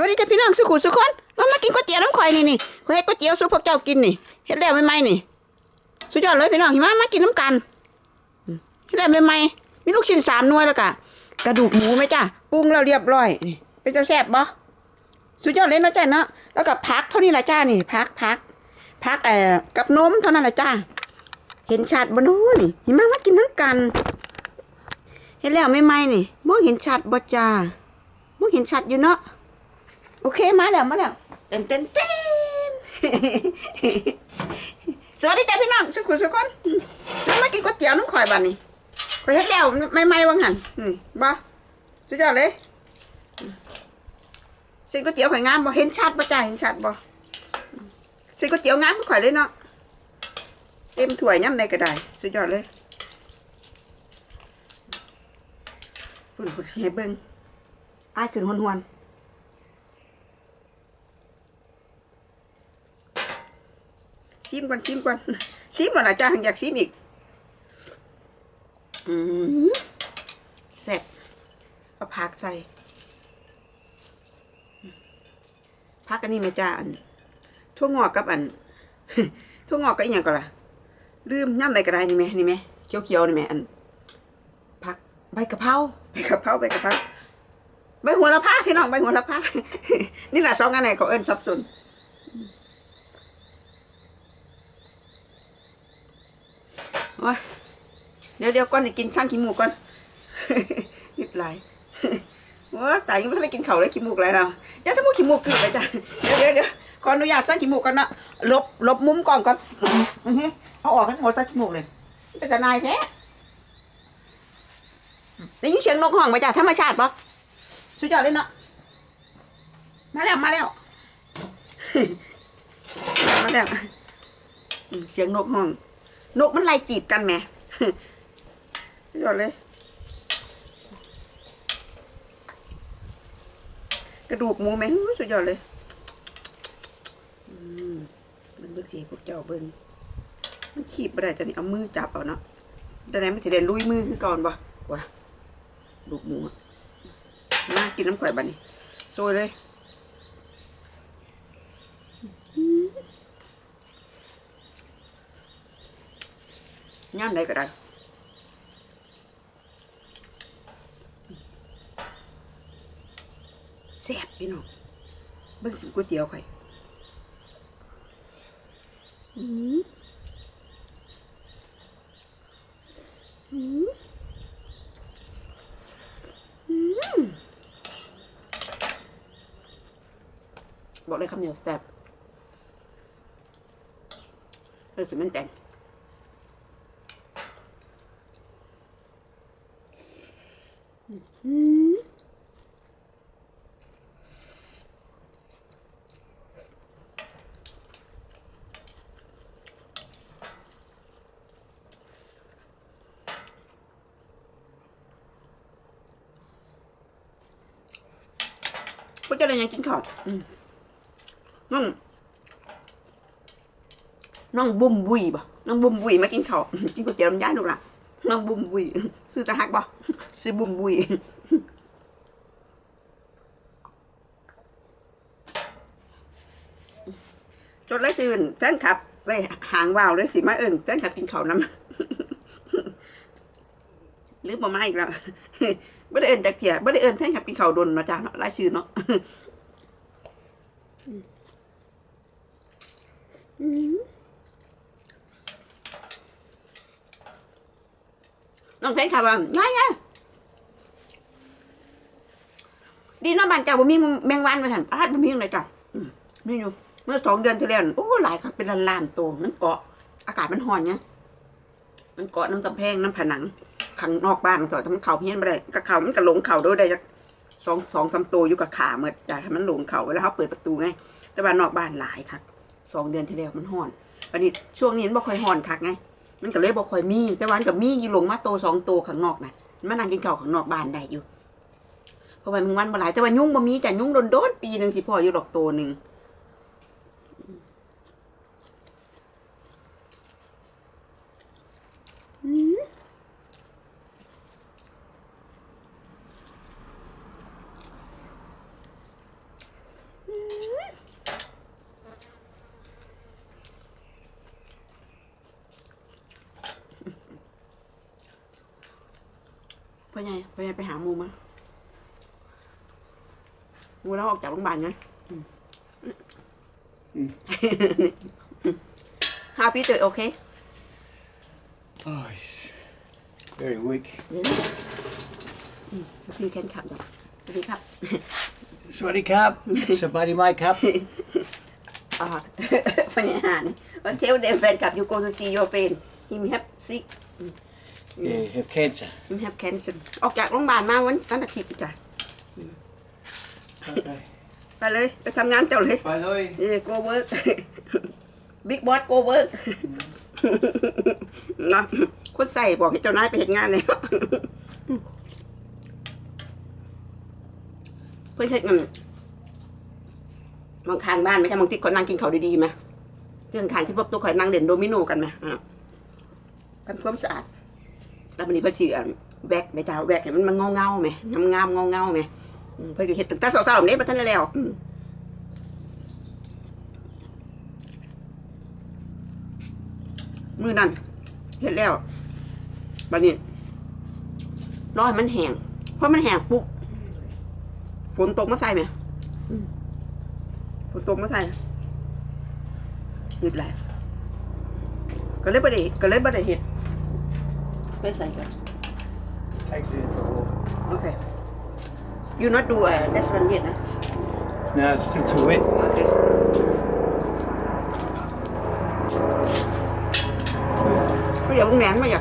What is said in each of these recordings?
วัสดีจ้าพี่น้องสุขุสุขคนมามากินก๋วยเตี๋ยวน้ำข่อยนี่นี่ข่อยเฮ็ดก๋วยเตี๋ยวสู่พวกเจ้ากินนี่เฮ็ดแล้วใหม่ๆนี่สุดยอดเลยพี่น้องหิมะมากินน้ำกันเฮ็ดแล้วใหม่ๆมีลูกชิ้นสามหน่วยแล้วก็กระดูกหมูไหมจ้าปรุงแล้วเรียบร้อยนี่เป็นจะแซ่บบ่สุดยอดเลยนะจ้าเนาะแล้วก็พักเท่านี้ละจ้านี่พักพักพักเอ่อกับนมเท่านั้นละจ้าเห็นชัดบ่นู้นี่หิมะมากินน้ำกันเฮ็ดแล้วใหม่ๆนี่มองเห็นชัดบ่จ้ามองเห็นชัดอยู่เนาะ โอเคมาแล้วมาแล้วเต้นเต้นเต้นสวัสดีจ้าพี่น้องสุขุสุขคนน้ำมากินก๋วยเตี๋ยวน้ำข่อยบ้านนี่ข่อยเฮ็ดแล้วไม่ไม่วังหันอืมบ่สุดยอดเลยเส้นก๋วยเตี๋ยวข่อยงามบ่เห็นชัดบ่จ้าเห็นชัดบ่เส้นก๋วยเตี๋ยวงามข่อยเลยเนาะเต็มถ้วยย่ำใดก็ได้สุดยอดเลยปุ่นปุ่นสิให้เบิ่งอ้ายขึ้นหวนๆ ซิมก่อนซิมก่อนซิมก่อนนะจ้าอยากซิมอีกอืมแซ่บเอาผักใส่ผักอันนี้ไหมจ้าอันทั่วงอกกับอันทั่วงอกกับอีกอย่างก่อนล่ะลืมย่ำใบกระไดนี่ไหมนี่ไหมเขียวๆนี่ไหมอันผักใบกะเพราใบกะเพราใบกะเพราใบหัวละพาพี่น้องใบหัวละพานี่แหละสองอันไหนเขาเอิ้นสับสน โอ้ยเดี๋ยวเดี๋ยวก่อนกินช่างขี้มูกก่อนหยุดไหลายโอ้ยตายยังไม่ทันได้กินเข้าเลยขี้มูกอะไรเราเดี๋ยวถ้ามูกขี้มูกกึดเลยจ้ะเดี๋ยวเดี๋ยวเดี๋ยวขออนุญาตสร้างขี้มูกก่อนนะลบลบมุมกล้องก่อนเอาออกกันหมดสร้างขี้มูกเลยแต่จะนายแท้ได้ยินเสียงนกห้องไหมจ้ะธรรมชาติปะสุดยอดเลยเนาะมาแล้วมาแล้วมาแล้วเสียงนกห้อง นกมันไล่จีบกันแหมสุดยอดเลย กระดูกหมูแม่งสุดยอดเลยมันเบิ่งสีพวกเจ้าเบิ่งมันขีบไปได้แต่นี่เอามือจับเอาเนาะแต่ไหนมันจะเด่นลุยมือคือก่อนบ่วะดูกหมูมากินน้ำข่อยบัดนี้โซยเลย ย่ามใดก็ได้แซ่บพี่น้องเบิ่งสิก๋วยเตี๋ยวไข่อยอืมอืมอืมบอกเลยคำเดียวแซ่บเออสิมันแต่ง พวกเจ้เลยยังกินข้าวอืมน้องน้องบุ้มบุยบ่น้องบุ้มบุยมากินข้าวกินก๋วยเตี๋ยวน้ำย้ายลูกล่ะน้องบุ้มบุยซื้อตะหักบ่ซื้อบุ้มบุยจดเลยซื้อเป็นแฟนคลับไปหางว่าวเลยสิมาเอิญแฟนคลับกินข้าวน้ำ หรือบ่มาอีกแล้วบ่ได้เอิ้นจักเที่ยบ่ได้เอิ้นแฟนคลับกินข้าวดนเนาะจ้าเนาะรายชื่อเนาะน้องแฟนคลับว่าง่ายๆดีเนาะบ้านเจ้าบ่มีแมงวันมาซั่นอ้าบ่มีเลยจ้ะมีอยู่เมื่อสองเดือนที่แล้วโอ้หลายคักเป็นล้านๆตัวมันเกาะอากาศมันร้อนไงมันเกาะน้ำกำแพงน้ำผนัง ข้างนอกบ้านต่อถ้ามันเข่าเพี้ยนไม่ได้ก็เข่ามันก็หลงเข่าด้วยได้จักสองสองสามตัวอยู่กับขาเมื่อจ้ะถ้ามันหลงเข่าเวลาเขาเปิดประตูไง แต่ว่านอกบ้านหลายคักสองเดือนที่แล้วมันห้อนวันนี้ช่วงนี้มันบ่ค่อยห้อนคักไง มันก็เลยบ่ค่อยมี แต่วันกับมีอยู่หลงมาโตสองโตวข้างนอกน่ะมันนั่งกินเข้าข้างนอกบ้านได้อยู่เพราะว่ามึงวันบ่หลายแต่ว่ายุ่งบ่มีจ้ะยุ่งโดนๆปีหนึ่งสิพ่ออยู่ดอกโตหนึ่ง พ่อใหญ่พ่อใหญ่ไปหาหมูมาหมูแล้วออกจากโรงพยาบาลไงอืม How Peter okay Oh, he's very weak. you can ขับจ้ะสวัสดีครับ Swaddy Cap. Somebody my cap. อ่าปัญหานี่วันเทลเดฟแฟนกับ you go to see your friend him have sick Yeah, have cancer. him have cancer ออกจากโรงพยาบาลมาวันวันอาทิตย์จ้ะ Okay. ไปเลย ไปทำงานเจ้าเลย Bye, Louis. เย่ go work big boss go work นะคนใส่บอกให้เจ้านายไปเห็นงานเลยเพื่อนเช็ดเงินบางคางบ้านไหมคะบางทีคนนั่งกินข้าวดีๆไหมเรื่องขางที่พวกตัวคอยนั่งเด่นโดมิโนกันไหมอะทำความสะอาด แล้ววันนี้เพื่อนสิอะแวกไม่จ้าแวกให้มันมันเงาเงาไหมงามงามเงาเงาไหมอืมเพื่อนก็เห็ดตั้งแต่เช้าๆแบบนี้มาท่านได้แล้วอืมมือนั่นเห็ดแล้วบัดนี้รอให้มันแห้งเพราะมันแห้งปุ๊บฝนตกมาใส่ไหมอืมฝนตกมาใส่หยุดแหละก็เลยบ่ได้ก็เลยบ่ได้เห็ด ไปใส่กัน Takes it for a walk. โอเค you not do a restaurant yet นะ No, it's still too wet. โอเคก็เดี๋ยวพรุ่งนี้ไม่อย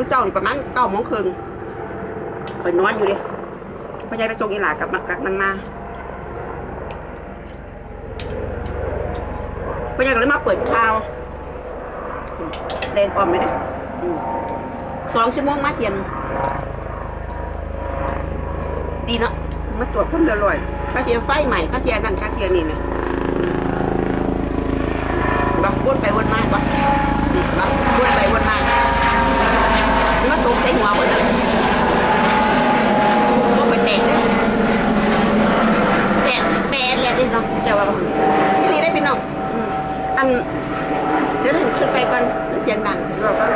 มื่อเช้านี่ประมาณเก้าโมงครึ่งไปนอนอยู่ดิพ่อใหญ่ไปส่งอีหลากับกับนางมาพ่อใหญ่ก็เลยมาเปิดข่าวเล่นออมเลยเด้ออืมสองชั่วโมงมาเทียนดีเนาะมาตรวจความเรียบร้อยค่าเทียมไฟใหม่ค่าเทียมนั่นค่าเทียมนี่เนี่ยบักวนไปวนมาบักนี่บักวนไปวนมา นี่มาตกใส่หัวหมดเลยตกไปแตกเลยแปะแปะเลยดิเนาะแต่ว่าที่นี่ได้พี่น้องอืมอันเดี๋ยวเราขึ้นไปก่อนมันเสียงดังสิบอกฟัง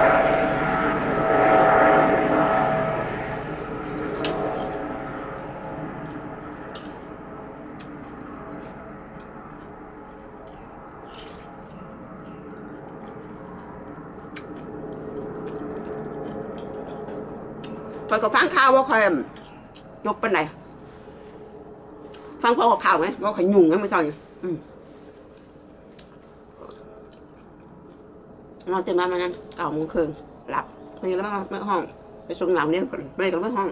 คอยก็ฟังข่าวว่าคอยยกเป็นไหนฟังพอข่าวไหมว่าคอยยุ่งไงไม่ใช่อืมนอนเต็มบ้านมานั้นเก้าโมงครึ่งหลับไปแล้วมาไม่ห้อง ไปส่งหลังเนี่ยไม่ก็ไม่ห้อง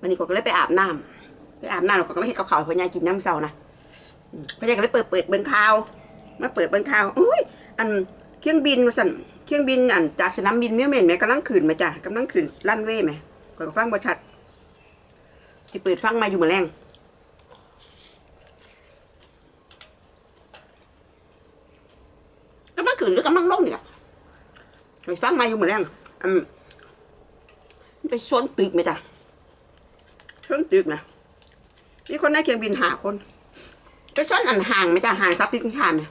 วันนี้ก็เลยไปอาบน้ำไปอาบน้ำเราก็ไม่ให้กับเขาวพ่อใหญ่กินน้ำเสานะพ่อใหญ่ก็เลยเปิดเปิดเบิ้งข่าวมาเปิดเบิ้งข่าวอุ้ยอันเครื่องบินสั่น ครื่องบินอันจากสนามบินเมียวเมนแม่กำลังขึ้นมาจ้ะกำลังขึ้นลั่นเว่ไหมก่อนฟังบ่ชัดที่เปิดฟังมาอยู่เมื่อแรงกำลังขึ้นหรือกำลังลงเนี่ยไปฟังมาอยู่เมื่อแรงอืมไปชนตึกไหมจ้ะชนตึกนะนี่คนในเครื่องบินหาคนไปชนอันห่างไหมจ้ะห่างซับพิงคานเนี่ย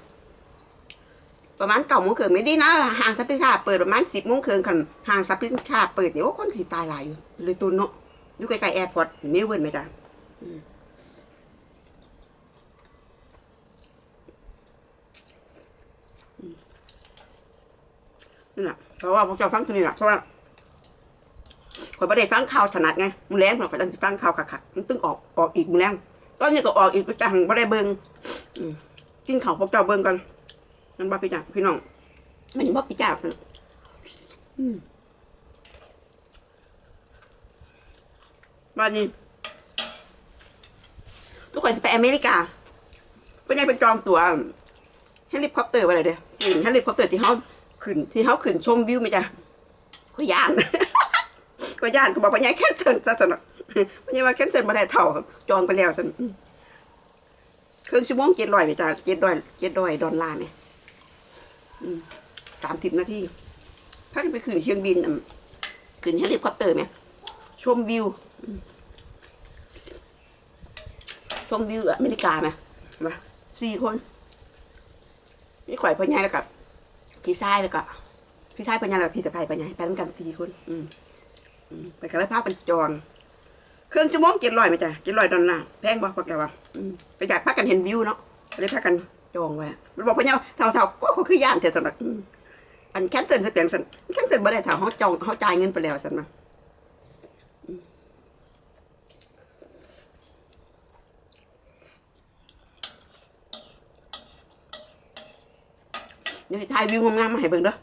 ประมาณเก้าโมงครึ่งไม่ดีนะห้างซับพิคาเปิดประมาณสิบโมงครึ่งคันห้างซับพิคาเปิดเดี๋ยวคนสิตายหลายอยู่เลยตุนเนาะอยู่ใกล้ๆแอร์พอร์ตเมลเบิร์นไหมจ๊ะนี่แหละเพราะว่าพวกเจ้าฟังที่นี่แหละเพราะว่าคนประเดี๋ฟังข่าวถนัดไงมึงแรงเราก็ต้องฟังข่าวขัดๆมันตึงออกออกอีกมึงแรงตอนนี้ก็ออกอีกจังประเดี๋เบิ้งกินข้าวพวกเจ้าเบิ้งกัน นั่นบ่พี่จ่าพี่น้องมันบ่พี่จ่าสิอืมวันนี้ทุกคนจะไปอเมริกาเพื่อนยังเป็นจองตัวเฮลิคอปเตอร์ไปเลยเด้อจริงเฮลิคอปเตอร์ที่เขาขึ้นที่เขาขึ้นชมวิวไหมจ้ะก็ย่านก็ย่านก็บอกว่าใหญ่แค่เถินซะสนอกมันยังว่าแคนเซิลมาได้เท่าจองไปแล้วสันอืมเครื่องชั่วโมงเจ็ดร้อยไปจ้าเจ็ดร้อยเจ็ดร้อยดอลลาร์เนี่ย สามสิบนาทีถ้าจะไปขึ้นเครื่องบินขึ้นเฮลิคอปเตอร์ไหมชมวิวชมวิวอเมริกาไหมมาสี่คนนี่ข่อยพ่อใหญ่แล้วกับพี่ชายแล้วก็พี่ชายพ่อใหญ่แล้วพี่สะใภ้พ่อใหญ่ไปด้วยกันสี่คน อืมไปกันแล้วพาเป็นจองเครื่องชั่วโมงเจ็ดร้อยไหมจ้ะเจ็ดร้อยดอลลาร์แพงบ่พอแกว่าไปอยากพักกันเห็นวิวเนาะเลยพักกัน จองไว้มันบอกพะเนี่ยเท่าเท่าก็คือย่านเถอะสำหรับอันแคนเซิลสักเปียงสันแคนเซิลบ่ได้เท่าเขาจองเขาจ่ายเงินไปแล้วสันมาเดี๋ยวถ่ายวิวงามๆมาให้เบิ่งเด้อ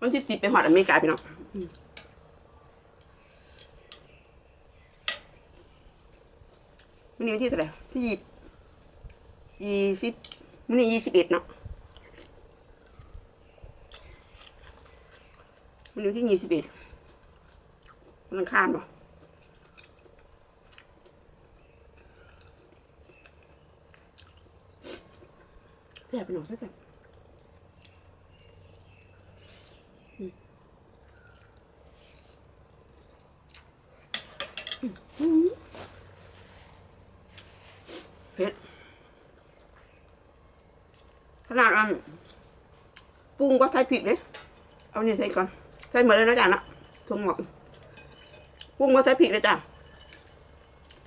วันที่สิบไปหอดอเมริกาพี่น้อง มันนี้วันที่เท่าไหร่ที่ยี่ยี่สิบมันนี้ยี่สิบเอ็ดเนาะมันนี้วันที่ยี่สิบเอ็ดมันข้ามบ่แซ่บไปหน่อยแซ่บแบบอืมอืม เผ็ดข นาดอันปรุงก็ใส่พริกเลยเอานี่ใส่ก่อน ใส่หมดเลยนะจ๊ะนะทุ่งหมดปรุงก็ใส่พริกเลยจ้ะ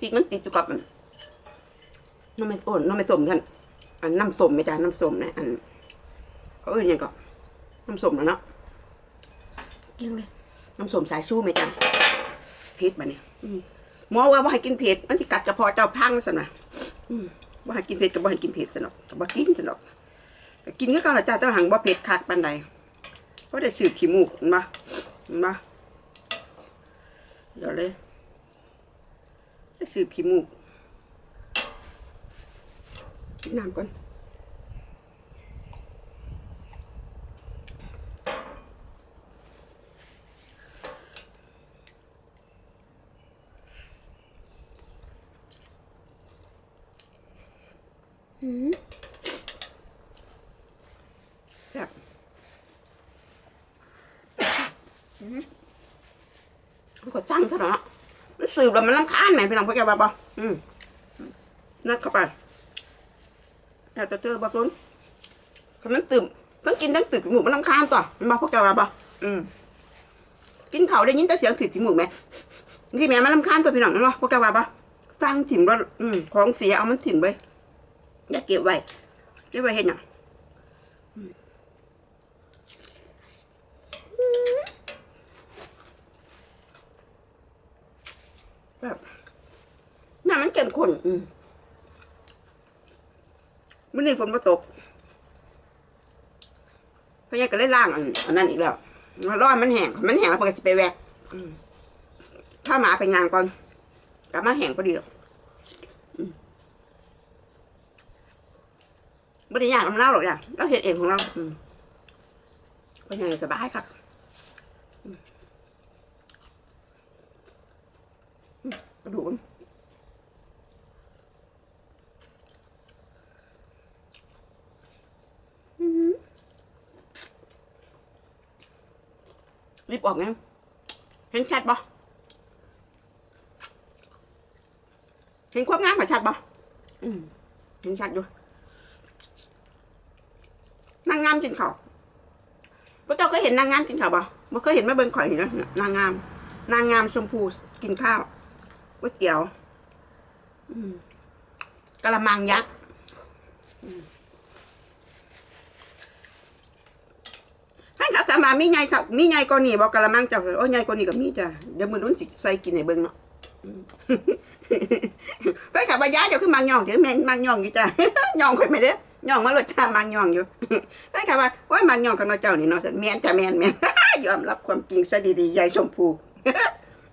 พริกมันติดอยู่กับอันน้ำไม่โอนน้ำไม่สมท่านอันน้ำส้มไหมจ้ะน้ำส้มนะอันเขาเอื่นหยังก็น้ำส้มนะเนาะกินเลยน้ำส้มสายสู้ไหมจ้ะเผ็ดแบบนี้อืมหมอว่าว่าให้กินเผ็ดมันจะกัดกระเพาะเจ้าพังสินะบ่ให้กินเผ็ดก็บ่ให้กินเผ็ดซะเนาะก็บ่กินซะเนาะก็ กินก็เก่าละจ้าแต่ว่าหังบ่เผ็ดคักปานใดเพราะได้สืบขี้มูกเห็นบ่เห็นปะเดี๋ยวเลยได้สืบขี้มูกกินน้ำก่อนครับ มันก็สั่งเถอะเนาะมันสืบแล้วมันรำคาญไหมพี่น้องพ่อแกว่าบ่อืมนัดเข้าไปแต่จะเจอบ่สนคำนั้นตื่มทั้งกินทั้งสืบขี้มูกมันรำคาญต่อมันบอกพ่อแกว่าบ่อืมกินเขาได้ยินแต่เสียงสืบขี้มูกไหมที่แม่มันรำคาญตัวพี่น้องมันบอกพ่อแกว่าบ่สั่งถิ่มว่าอืมของเสียเอามันถิ่มไว้อย่าเก็บไว้เก็บไว้เห็นหยัง แบบน้ำมั นเข้มข้นอืมมื่อนี้ฝนมาตกพยายก็เลยล่างอันอันนั้นอีกแล้วร้อนมันแห้งมันแห้งแล้วเพิ่นก็สิไปแวกถ้าหมาไปงานก่อนกลับมาแห้งพอดีหรอกอืมไม่ได้ยากน้ำเล่าหรอกอย่างเราเห็นเองของเราอืมเป็นยังไงสบายครับกระดูกมันอื้อหือ รีบออกนะเห็นชัดปะเห็นความงามของชัดปะอืมเห็นชัดอยู่นางงามกินข้าวพระเจ้าก็เห็นนางงามกินข้าวปะบ่เคยเห็นแม่เบิ่งข่อยเห็นนางงาม นางงามชมพูกินข้าวก๋วยเตี๋ยวกะละมังยักษ์ มามีไงสักมีไงกว่านี่บอกกะละมังเจ้าโอ้ยไงกว่านี่ก็มีจ้ะเดี๋ยวมือรุ่นสิใส่กินให้เบิ่งเนาะอืมไปขับมายาเจ้าขึ้นมังย่องเดี๋ยวแม่นมังย่องอยู่จ้ะย่องค่อยไม่ได้ย่องมารสชาติมังย่องอยู่ไปขับว่าโอ้ยมังย่องกับน้าเจ้านี่เนาะแม่นจ้ะแม่นแม่นยอมรับความจริงซะดีๆยายชมพู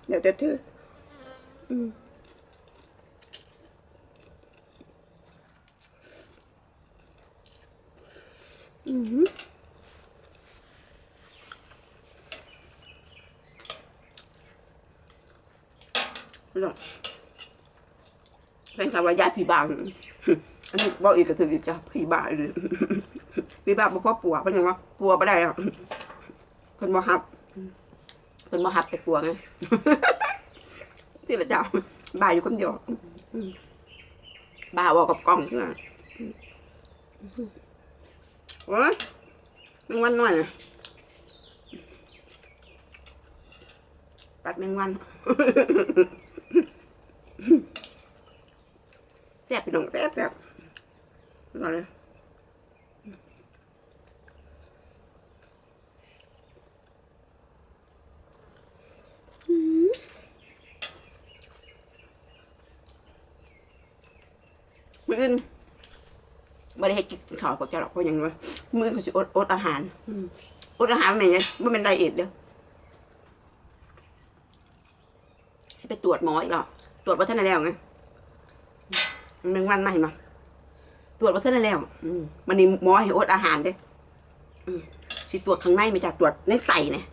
เดี๋ยวจะถืออืม หรอกเป็นคำว่ายายผีบางอันนี้บอกอีกก็ถืออีกจ้ะผีบาเลยผีบาบ่พอปัวเป็นยังวะปัวไม่ได้หรอกเพิ่นบ่ฮับเพิ่นบ่ฮับไปปัวไงที่ละเจ้าบ่าอยู่คนเดียวบ่าบอกกับกล้องเพื่อโอ้ยแมงวันหน่อยปัดแมงวัน แซ่บพี่ น้องแซ่บแซ่บอร่อยเลยอืมมื้ออื่นไม่ได้ให้กินข้าวกับแกหรอกเพราะย่างนี้ว่ามื้อเขาสิอดอดอาหารอดอาหารไม่ไงไม่เป็นไดเอทเด้อสิไปตรวจหมออีกหรอตรวจว่าท่านได้แล้วไง หนึ่งวันมาเห็นมาตรวจว่าเท่านั้นแล้วอืมันนี่หมอให้อดอาหารเด้อืมสิตรวจข้างในไม่จ้ะตรวจในใส่เนี่ย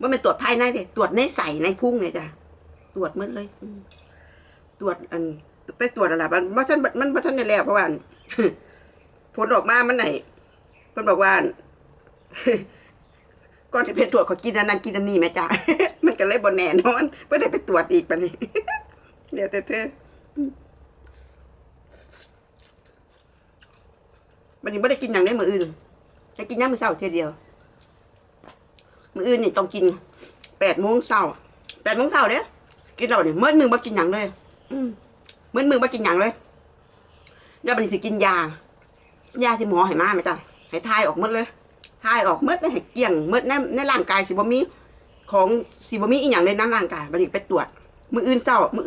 ว่าไม่ตรวจภายในเด้ตรวจในใส่ในพุ่งเนี่ยจ้ะตรวจหมืดเลยตรวจอันไปตรวจอะไรมันว่าท่านมันว่าท่านได้แล้วเพราะว่านผลออกมามันไหนเพิ่นบอกว่าอันก่อนจะไปตรวจเขากินอันนั้นกินอันนี้ไหมจ้ะมันก็เลยบ่แน่นอนเพื่อได้ไปตรวจอีกปะนี่เดี๋ยวเธอ เธอวันนี้ไม่ได้กินอย่างได้มืออื่นได้กินย่างมือเช้าเทียเดียว มืออื่นนี่ต้องกินแปดโมงเช้าแปดโมงเช้าเด้กินเราเนี่ยเมื่อมือมากินอย่างเลย อืเมื่อมือมากินอย่างเลยแล้วบัดนสิกินยายาที่หมอให้มาไหมจ๊ะให้ทายออกมดเลยทายออกมดเลยให้เกลี้ยงมดในในร่างกายสิบ่มีของสิบ่มีอีหยังในน้ำร่างกายบัดนี้ไปตรวจมืออื่นเช้ามือ